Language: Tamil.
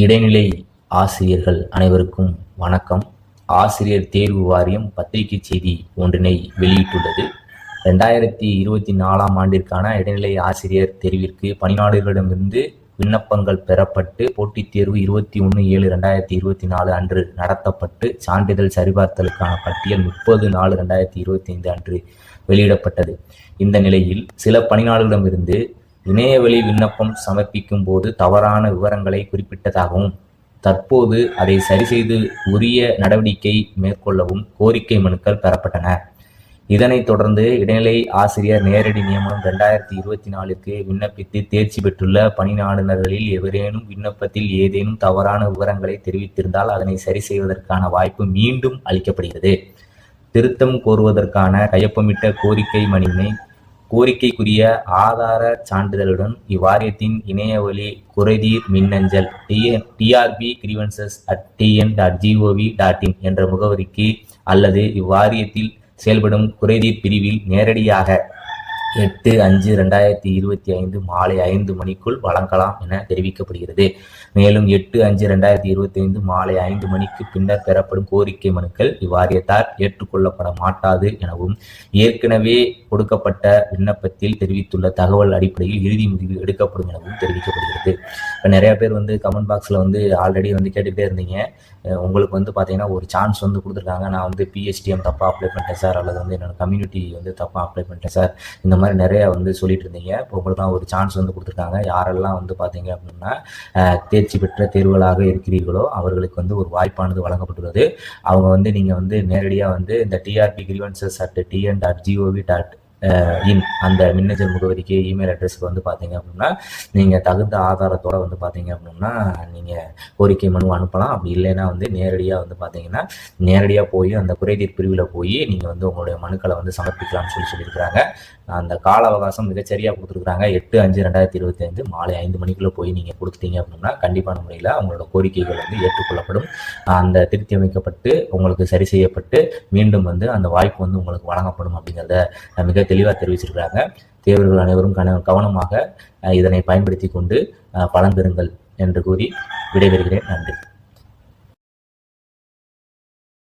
இடைநிலை ஆசிரியர்கள் அனைவருக்கும் வணக்கம். ஆசிரியர் தேர்வு வாரியம் பத்திரிகை செய்தி ஒன்றினை வெளியிட்டுள்ளது. ரெண்டாயிரத்தி இருபத்தி நாலாம் ஆண்டிற்கான இடைநிலை ஆசிரியர் தேர்விற்கு பணியாளர்களிடமிருந்து விண்ணப்பங்கள் பெறப்பட்டு போட்டித் தேர்வு இருபத்தி ஒன்று ஏழு ரெண்டாயிரத்தி இருபத்தி நாலு அன்று நடத்தப்பட்டு சான்றிதழ் சரிபார்த்தலுக்கான பட்டியல் முப்பது நாலு ரெண்டாயிரத்தி இருபத்தி ஐந்து அன்று வெளியிடப்பட்டது. இந்த நிலையில் சில பணியாளர்களிடமிருந்து இணையவழி விண்ணப்பம் சமர்ப்பிக்கும் போது தவறான விவரங்களை குறிப்பிட்டதாகவும் தற்போது அதை சரிசெய்து உரிய நடவடிக்கை மேற்கொள்ளவும் கோரிக்கை மனுக்கள் பெறப்பட்டன. இதனைத் தொடர்ந்து இடைநிலை ஆசிரியர் நேரடி நியமனம் ரெண்டாயிரத்தி இருபத்தி நாலுக்கு விண்ணப்பித்து தேர்ச்சி பெற்றுள்ள பணியாளர்களில் எவரேனும் விண்ணப்பத்தில் ஏதேனும் தவறான விவரங்களை தெரிவித்திருந்தால் அதனை சரி செய்வதற்கான வாய்ப்பு மீண்டும் அளிக்கப்படுகிறது. திருத்தம் கோருவதற்கான கையொப்பமிட்ட கோரிக்கை மனுவினை கோரிக்கைக்குரிய ஆதார சான்றிதழுடன் இவ்வாரியத்தின் இணையவழி குறைதீர் மின்னஞ்சல் TRP grievances at TN dot GOV dot in என்ற முகவரிக்கு அல்லது இவ்வாரியத்தில் செயல்படும் குறைதீர் பிரிவில் நேரடியாக எட்டு அஞ்சு ரெண்டாயிரத்தி இருபத்தி ஐந்து மாலை ஐந்து மணிக்குள் வழங்கலாம் என தெரிவிக்கப்படுகிறது. மேலும் எட்டு அஞ்சு ரெண்டாயிரத்தி இருபத்தி ஐந்து மாலை ஐந்து மணிக்கு பின்னர் பெறப்படும் கோரிக்கை மனுக்கள் இவ்வாரியத்தார் ஏற்றுக்கொள்ளப்பட மாட்டாது எனவும் ஏற்கனவே கொடுக்கப்பட்ட விண்ணப்பத்தில் தெரிவித்துள்ள தகவல் அடிப்படையில் இறுதி முடிவு எடுக்கப்படும் எனவும் தெரிவிக்கப்படுகிறது. இப்போ நிறைய பேர் வந்து கமெண்ட் பாக்ஸில் வந்து ஆல்ரெடி வந்து கேட்டுக்கிட்டே இருந்தீங்க. உங்களுக்கு வந்து பார்த்தீங்கன்னா ஒரு சான்ஸ் வந்து கொடுத்துருக்காங்க. நான் வந்து பிஹெச்டிஎம் தப்பாக அப்ளை பண்ணிட்டேன் சார் அல்லது வந்து என்னோட கம்யூனிட்டி வந்து தப்பாக அப்ளை பண்ணிட்டேன் சார் இந்த மாதிரி நிறைய வந்து சொல்லிட்டு இருந்தீங்க இப்போ உங்களுக்குலாம் ஒரு சான்ஸ் வந்து கொடுத்துருக்காங்க. யாரெல்லாம் வந்து பார்த்தீங்க அப்படின்னா தேர்ச்சி பெற்ற தேர்வுகளாக இருக்கிறீர்களோ அவர்களுக்கு வந்து ஒரு வாய்ப்பானது வழங்கப்பட்டுள்ளது. அவங்க வந்து நீங்கள் வந்து நேரடியாக வந்து இந்த TRP grievances at TN dot GOV dot in அந்த மின்னஞ்சல் முகவரிக்கு இமெயில் அட்ரஸ்க்கு வந்து பார்த்தீங்க அப்படின்னா நீங்கள் தகுந்த ஆதாரத்தோடு வந்து பார்த்தீங்க அப்படின்னா நீங்கள் கோரிக்கை மனு அனுப்பலாம். அப்படி இல்லைன்னா வந்து நேரடியாக வந்து பார்த்தீங்கன்னா நேரடியாக போய் அந்த குறைதீர் பிரிவில் போய் நீங்கள் வந்து உங்களுடைய மனுக்களை வந்து சமர்ப்பிக்கலாம்னு சொல்லி சொல்லியிருக்கிறாங்க அந்த கால அவகாசம் மிகச்சரியாக கொடுத்துருக்குறாங்க. எட்டு அஞ்சு ரெண்டாயிரத்தி இருபத்தி ஐந்து மாலை ஐந்து மணிக்குள்ளே போய் நீங்கள் கொடுத்துட்டீங்க அப்படின்னா கண்டிப்பான முறையில் அவங்களோட கோரிக்கைகள் வந்து ஏற்றுக்கொள்ளப்படும். அந்த திருத்தி அமைக்கப்பட்டு உங்களுக்கு சரி செய்யப்பட்டு மீண்டும் வந்து அந்த வாய்ப்பு வந்து உங்களுக்கு வழங்கப்படும் அப்படிங்கிறத மிக தெளிவாக தெரிவிச்சிருக்கிறாங்க. தேவர்கள் அனைவரும் கன கவனமாக இதனை பயன்படுத்தி கொண்டு பலன் பெறுங்கள் என்று கூறி விடைபெறுகிறேன். நன்றி.